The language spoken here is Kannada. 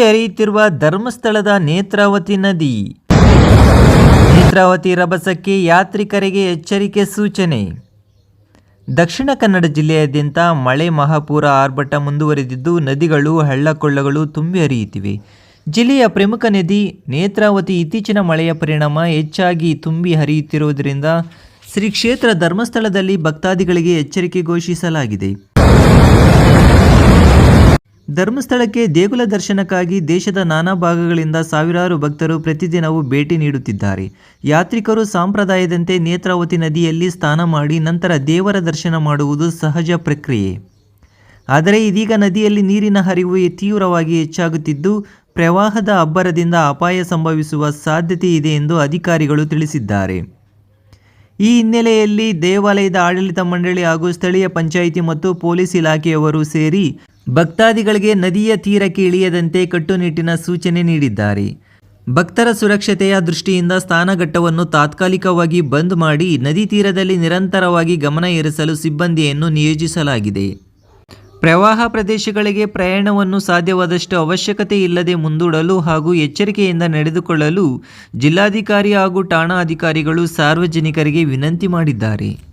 ಹರಿಯುತ್ತಿರುವ ಧರ್ಮಸ್ಥಳದ ನೇತ್ರಾವತಿ ನದಿ. ನೇತ್ರಾವತಿ ರಭಸಕ್ಕೆ ಯಾತ್ರಿಕರಿಗೆ ಎಚ್ಚರಿಕೆ ಸೂಚನೆ. ದಕ್ಷಿಣ ಕನ್ನಡ ಜಿಲ್ಲೆಯಾದ್ಯಂತ ಮಳೆ ಮಹಾಪೂರ ಆರ್ಭಟ ಮುಂದುವರೆದಿದ್ದು, ನದಿಗಳು, ಹಳ್ಳಕೊಳ್ಳಗಳು ತುಂಬಿ ಹರಿಯುತ್ತಿವೆ ಜಿಲ್ಲೆಯ ಪ್ರಮುಖ ನದಿ ನೇತ್ರಾವತಿ ಇತ್ತೀಚಿನ ಮಳೆಯ ಪರಿಣಾಮ ಹೆಚ್ಚಾಗಿ ತುಂಬಿ ಹರಿಯುತ್ತಿರುವುದರಿಂದ ಶ್ರೀ ಕ್ಷೇತ್ರ ಧರ್ಮಸ್ಥಳದಲ್ಲಿ ಭಕ್ತಾದಿಗಳಿಗೆ ಎಚ್ಚರಿಕೆ ಘೋಷಿಸಲಾಗಿದೆ. ಧರ್ಮಸ್ಥಳಕ್ಕೆ ದೇಗುಲ ದರ್ಶನಕ್ಕಾಗಿ ದೇಶದ ನಾನಾ ಭಾಗಗಳಿಂದ ಸಾವಿರಾರು ಭಕ್ತರು ಪ್ರತಿದಿನವೂ ಭೇಟಿ ನೀಡುತ್ತಿದ್ದಾರೆ. ಯಾತ್ರಿಕರು ಸಾಂಪ್ರದಾಯದಂತೆ ನೇತ್ರಾವತಿ ನದಿಯಲ್ಲಿ ಸ್ನಾನ ಮಾಡಿ ನಂತರ ದೇವರ ದರ್ಶನ ಮಾಡುವುದು ಸಹಜ ಪ್ರಕ್ರಿಯೆ. ಆದರೆ ಇದೀಗ ನದಿಯಲ್ಲಿ ನೀರಿನ ಹರಿವು ತೀವ್ರವಾಗಿ ಹೆಚ್ಚಾಗುತ್ತಿದ್ದು, ಪ್ರವಾಹದ ಅಬ್ಬರದಿಂದ ಅಪಾಯ ಸಂಭವಿಸುವ ಸಾಧ್ಯತೆ ಇದೆ ಎಂದು ಅಧಿಕಾರಿಗಳು ತಿಳಿಸಿದ್ದಾರೆ. ಈ ಹಿನ್ನೆಲೆಯಲ್ಲಿ ದೇವಾಲಯದ ಆಡಳಿತ ಮಂಡಳಿ ಹಾಗೂ ಸ್ಥಳೀಯ ಪಂಚಾಯಿತಿ ಮತ್ತು ಪೊಲೀಸ್ ಇಲಾಖೆಯವರು ಸೇರಿ ಭಕ್ತಾದಿಗಳಿಗೆ ನದಿಯ ತೀರಕ್ಕೆ ಇಳಿಯದಂತೆ ಕಟ್ಟುನಿಟ್ಟಿನ ಸೂಚನೆ ನೀಡಿದ್ದಾರೆ. ಭಕ್ತರ ಸುರಕ್ಷತೆಯ ದೃಷ್ಟಿಯಿಂದ ಸ್ಥಾನಘಟ್ಟವನ್ನು ತಾತ್ಕಾಲಿಕವಾಗಿ ಬಂದ್ ಮಾಡಿ ನದಿ ತೀರದಲ್ಲಿ ನಿರಂತರವಾಗಿ ಗಮನ ಇರಿಸಲು ಸಿಬ್ಬಂದಿಯನ್ನು ನಿಯೋಜಿಸಲಾಗಿದೆ. ಪ್ರವಾಹ ಪ್ರದೇಶಗಳಿಗೆ ಪ್ರಯಾಣವನ್ನು ಸಾಧ್ಯವಾದಷ್ಟು ಅವಶ್ಯಕತೆ ಇಲ್ಲದೆ ಮುಂದೂಡಲು ಹಾಗೂ ಎಚ್ಚರಿಕೆಯಿಂದ ನಡೆದುಕೊಳ್ಳಲು ಜಿಲ್ಲಾಧಿಕಾರಿ ಹಾಗೂ ಠಾಣಾ ಅಧಿಕಾರಿಗಳು ಸಾರ್ವಜನಿಕರಿಗೆ ವಿನಂತಿ ಮಾಡಿದ್ದಾರೆ.